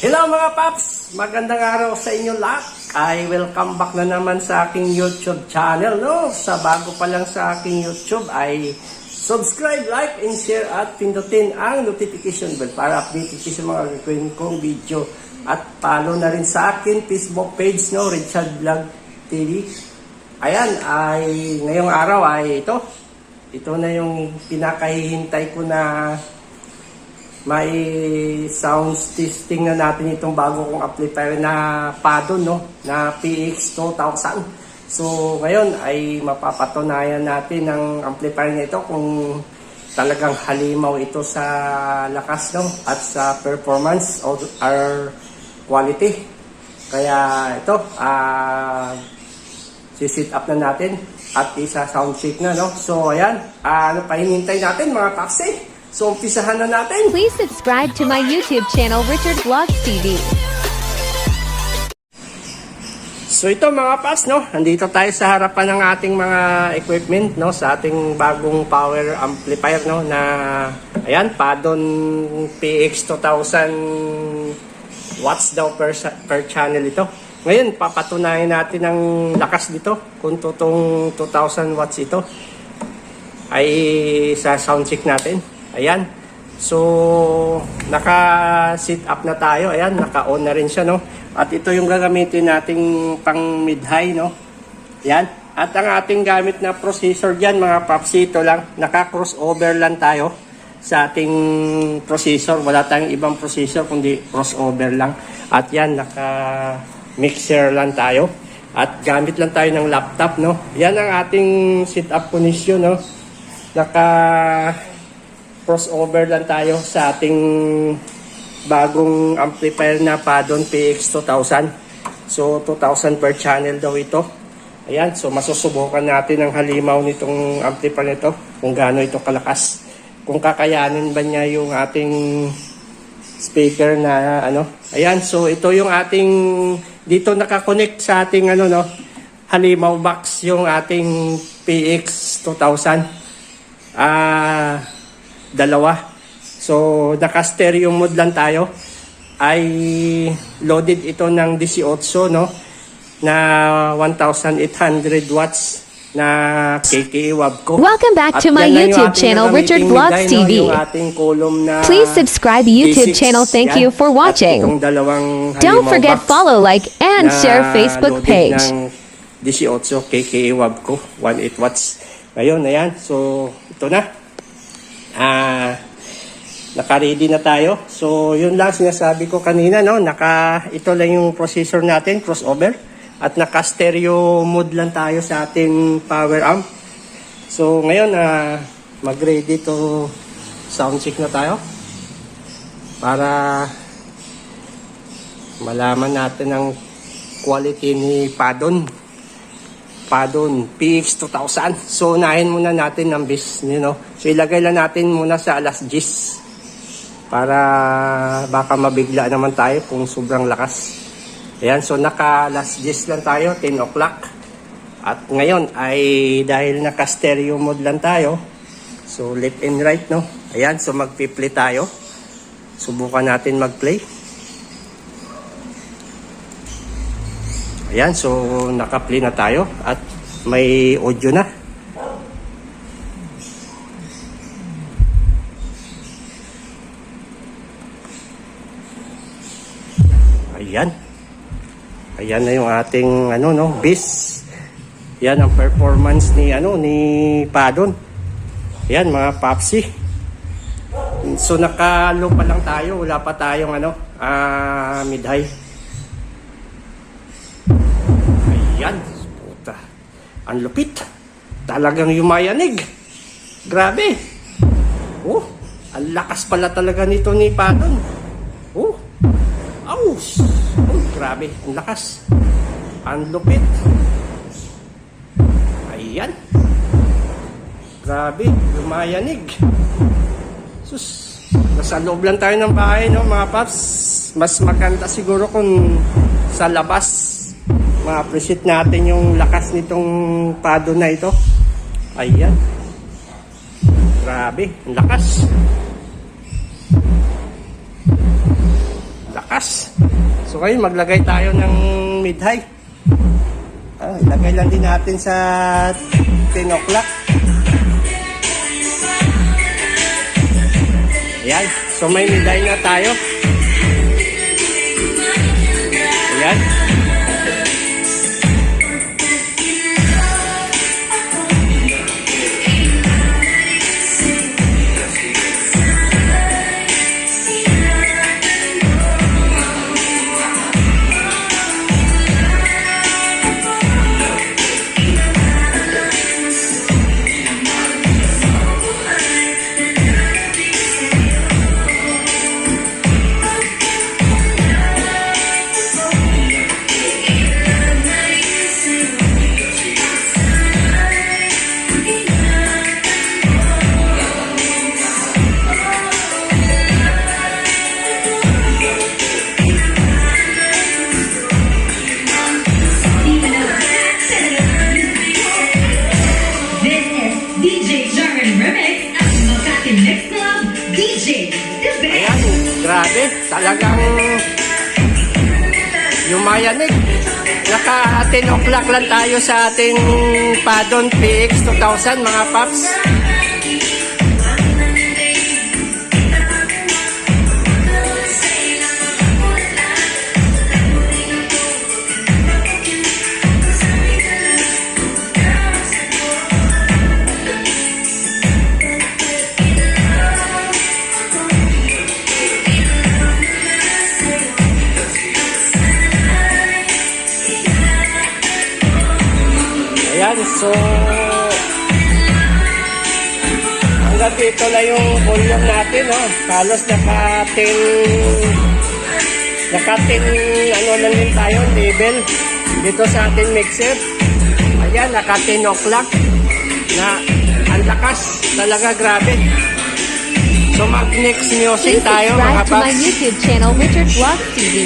Hello mga paps! Magandang araw sa inyo lahat. I welcome back na naman sa aking YouTube channel. No? Sa bago pa lang sa aking YouTube ay subscribe, like, and share at pindutin ang notification bell para update kayo sa mga gagawin kong video. At follow na rin sa akin Facebook page, no? Richard Vlog TV. Ayan, ay ngayong araw ay ito. Ito na yung pinakahihintay ko na may sounds testing na natin itong bago kong amplifier na Pado no? Na PX 2000 so ngayon ay mapapatunayan natin ang amplifier nito kung talagang halimaw ito sa lakas no? At sa performance or, quality. Kaya ito ah sisit up na natin at isa sound check na no? So ayan. Ah, ano pa hinintay natin mga taxi so umpisahan na natin Please subscribe to my YouTube channel, Richard Vlogs TV. So ito mga paps, no? Andito tayo sa harapan ng ating mga equipment, no? Sa ating bagong power amplifier, no? Na, ayan, Padon PX 2000 watts daw per, per channel ito. Ngayon, papatunayan natin ang lakas dito. Kung totoong 2000 watts ito, ay sa sound check natin. Ayan. So, naka-sit up na tayo. Ayan, naka-on na rin siya, no? At ito yung gagamitin nating pang mid-high, no? Ayan. At ang ating gamit na processor dyan, mga paps, ito lang. Naka-crossover lang tayo sa ating processor. Wala tayong ibang processor, kundi crossover lang. At yan, naka-mixer lang tayo. At gamit lang tayo ng laptop, no? Yan ang ating sit-up position, no? Naka crossover lang tayo sa ating bagong amplifier na Padon PX 2000. So 2,000 per channel daw ito. Ayan, so masusubukan natin ang halimaw nitong amplifier nito kung gaano ito kalakas. Kung kakayanin ba niya yung ating speaker na ano. Ayan, so ito yung ating dito nakakonect sa ating ano no halimaw box yung ating PX 2000. Ah, dalawa. So, naka-stereo mode lang tayo. Ay loaded ito ng 18, no? Na 1,800 watts na KKA Wabco. Welcome back At to my YouTube channel, Richard Vlogs TV. Na Please subscribe YouTube D6. channel. Thank Yan. you for At watching. Don't forget follow, like, and share Facebook page. ng 18 KKA Wabco 18 watts. Ngayon, ayan. So, ito na. Ah, naka-ready na tayo. So, yun lang sinasabi ko kanina, no? Naka, ito lang yung processor natin, crossover. At naka-stereo mode lang tayo sa ating power amp. So, ngayon, ah, mag-ready to sound check na tayo. Para malaman natin ang quality ni Padon. Padon PX 2000. So, unahin muna natin ang bis, you know. So, ilagay lang natin muna sa alas 10 para baka mabigla naman tayo kung sobrang lakas. Ayan, so naka alas 10 lang tayo, 10 o'clock. At ngayon ay dahil naka stereo mode lang tayo, so left and right, no? Ayan, so magpi-play tayo. Subukan natin mag-play. Ayan, so naka-play na tayo at may audio na. Ayan. Ayan na yung ating ano no, bis. Yan ang performance ni ano ni Padon. Ayan mga papsi. So nakalo pa lang tayo, wala pa tayong ano, ah mid-high. Ayan, puta. Ang lupit. Talagang yumayanig. Grabe. Oh, ang lakas pala talaga nito ni Padon. Oh, Aus! Oh, grabe, ang lakas. Ang lupit. Ayan. Grabe, lumayanig. Sus, nasa loob lang tayo ng bahay, no, mga paps. Mas maganda siguro kung sa labas ma-appreciate natin yung lakas nitong pado na ito. Ayan. Grabe, ang lakas. Lakas. So ngayon maglagay tayo ng mid-high. Ah, ilagay lang din natin sa 10 o'clock. Ayan. So may mid-high na tayo. Ayan. Tayo sa ating Padon PX 2000 mga paps. So hanggang dito na yung volume natin, no? Halos naka-10 naka-10 ano na din tayo, level dito sa ating mixer. Ayan, naka-10 o'clock na ang lakas, talaga grabe. So mag-next music Please tayo mga subscribe to my paps. YouTube channel Richard Vlogs TV.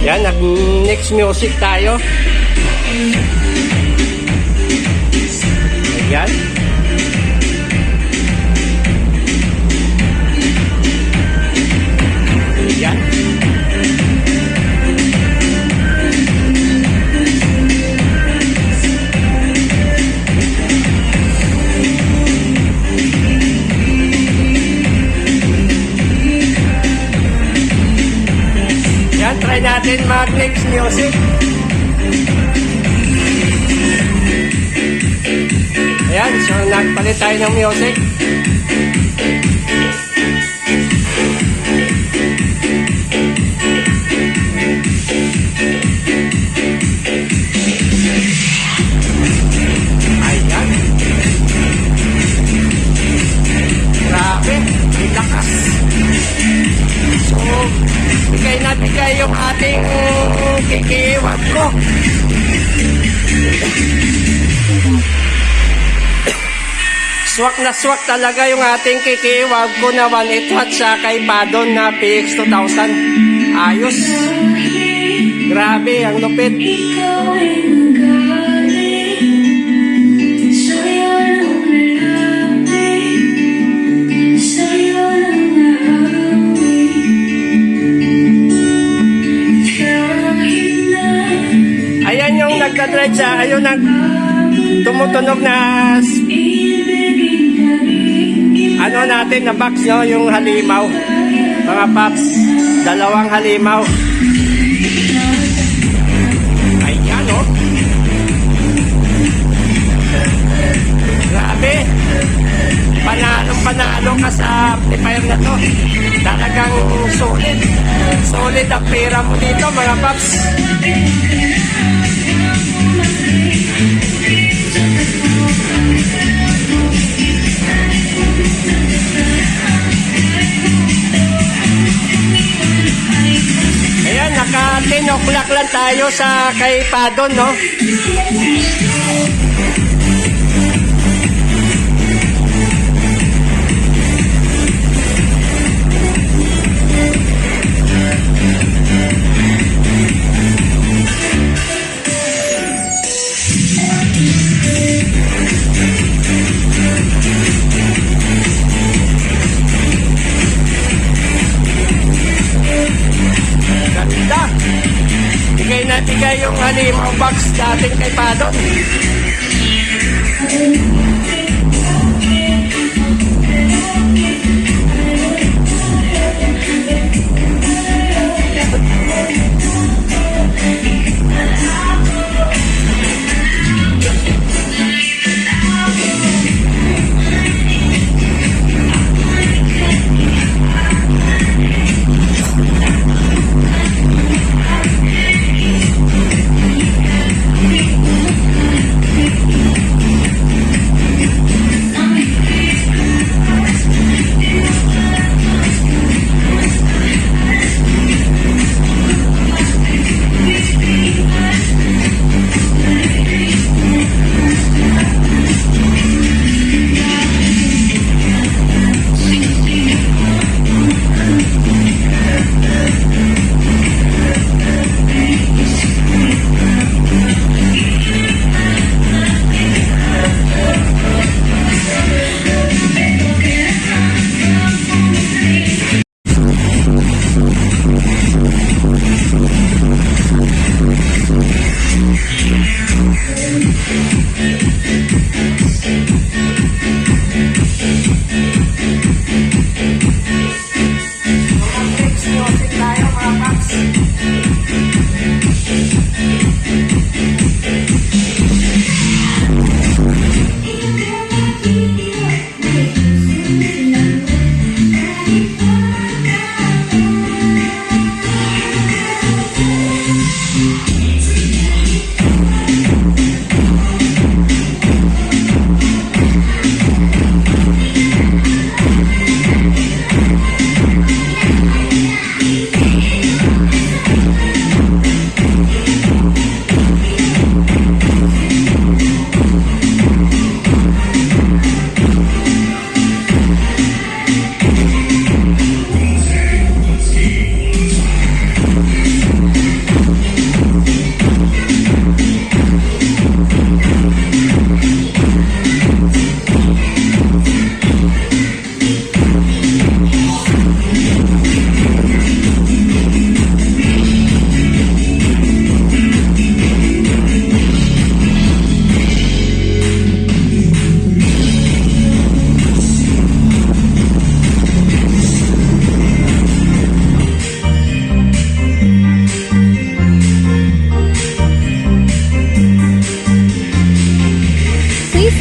Yan, nag-next music tayo. Ayan. Mag-next music. Ayan, so nagpalit tayo ng music. Yung ating kikiwag ko. Swak na swak talaga yung ating kikiwag ko na 1.8 watt sa kay Badon na PX 2000. Ayos. Grabe, ang lupit. Ayan yung nagka-drive sa, ayun nag tumutunog na ano natin na box no, yung halimaw. Mga paps, dalawang halimaw. Ayan oh. Grabe. Panalo, panalo ka sa amplifier na to. Talagang solid. Solid ang pera mo dito mga paps. 9 o'clock lang tayo sa kay Padon, no? Box dating kay Padon.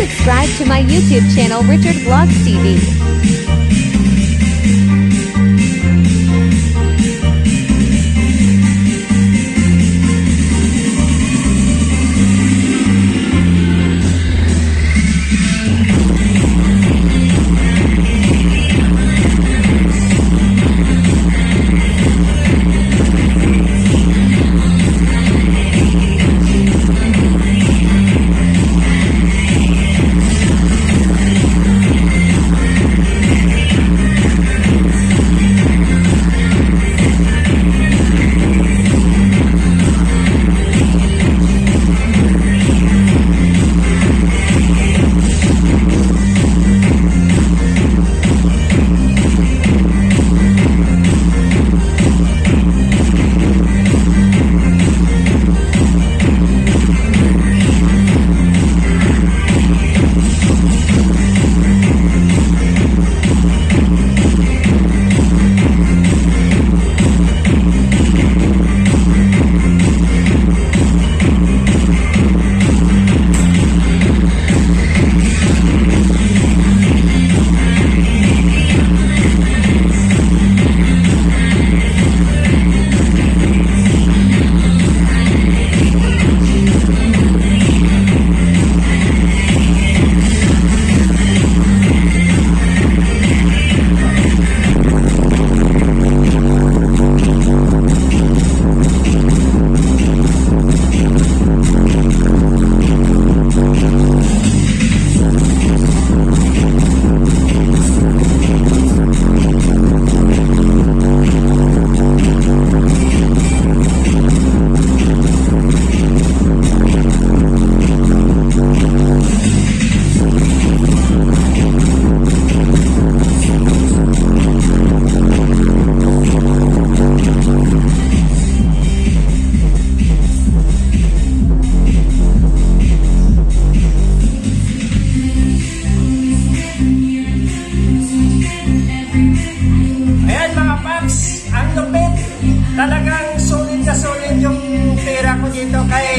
Subscribe to my YouTube channel Richard Vlogs TV. Talagang solid na solid yung pera ko dito kay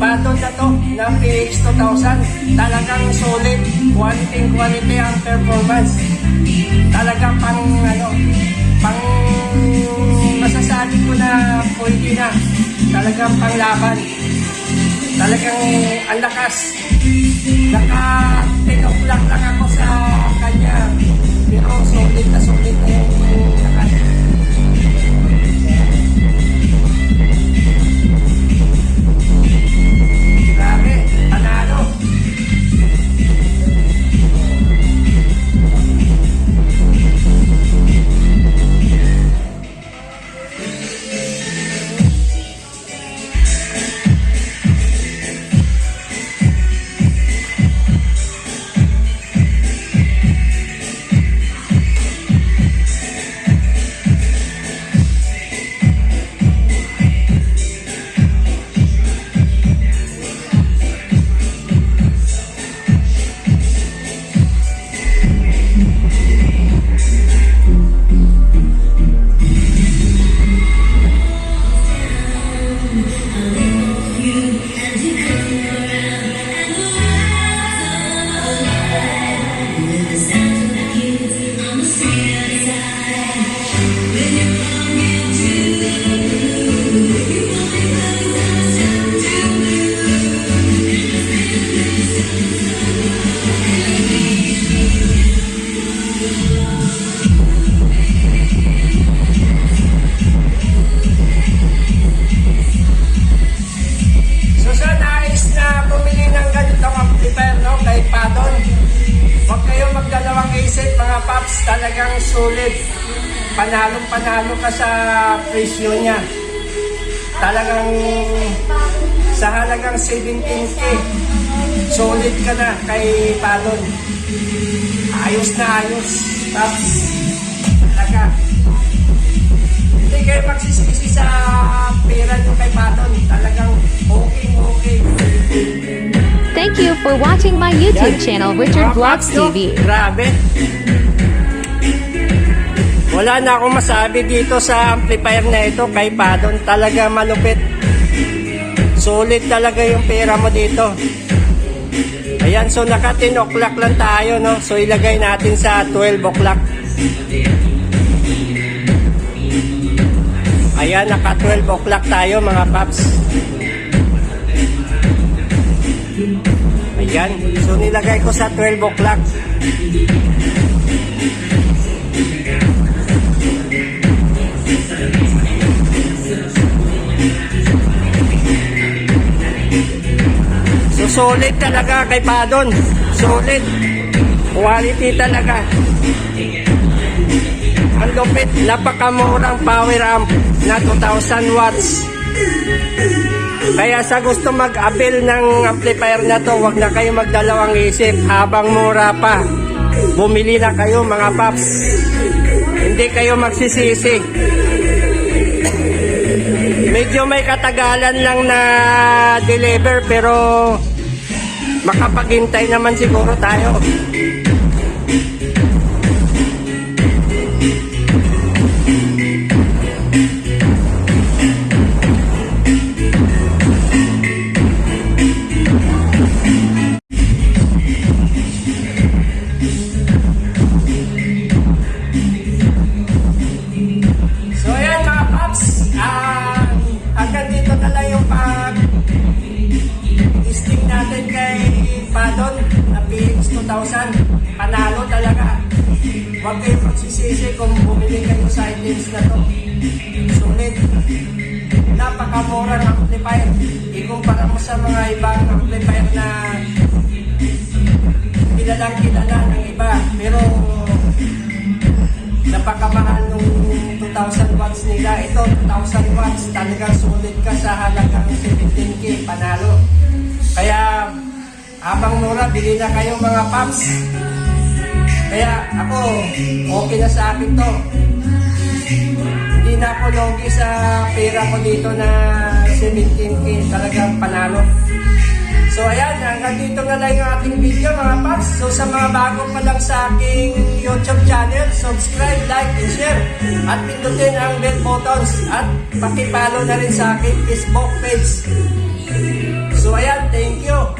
Baton na to na PH 2000. Talagang solid, quality quality ang performance. Talagang pang ano, pang masasabi ko na pwede na. Talagang panglaban. Talagang ang lakas. Naka 10 o'clock lang ako sa kanya. Pero solid na solid na yung talagang sulit. Panalong panalo ka sa presyo niya. Talagang sa halagang 17k, solid ka na kay Padon. Ayos na ayos, paps. Talaga. Hindi kayo magsisisi sa pera nyo kay Padon. Talagang okay, okay. Thank you for watching my YouTube channel, Richard Vlogs? TV. Grabe. Wala na akong masabi dito sa amplifier na ito kay Padon. Talaga malupit. Solid talaga yung pera mo dito. Ayan, so naka 10 o'clock lang tayo, no? So ilagay natin sa 12 o'clock. Ayan, naka 12 o'clock tayo mga paps. Ayan, so nilagay ko sa 12 o'clock. Solid talaga kay Padon. Solid. Quality talaga. Ang lupit, napakamurang power amp na 2,000 watts. Kaya sa gusto mag-avail ng amplifier na to, wag na kayo magdalawang isip habang mura pa. Bumili na kayo mga paps. Hindi kayo magsisisi. Medyo may katagalan lang na deliver pero makapaghintay naman siguro tayo. Napakamahal nung 2,000 watts nila. Ito, 2,000 watts. Talagang sulit ka sa halagang 17K. Panalo. Kaya, habang mura, bili na kayo mga paps. Kaya ako, okay na sa akin to. Hindi na ako logi sa pera ko dito na 17K. Talagang panalo. So ayan, hanggang dito na lang yung ating video mga paps. So sa mga bago pa lang sa aking YouTube channel, subscribe, like, and share. At pindutin ang bell buttons. At pakipalo na rin sa aking Facebook page. So ayan, thank you.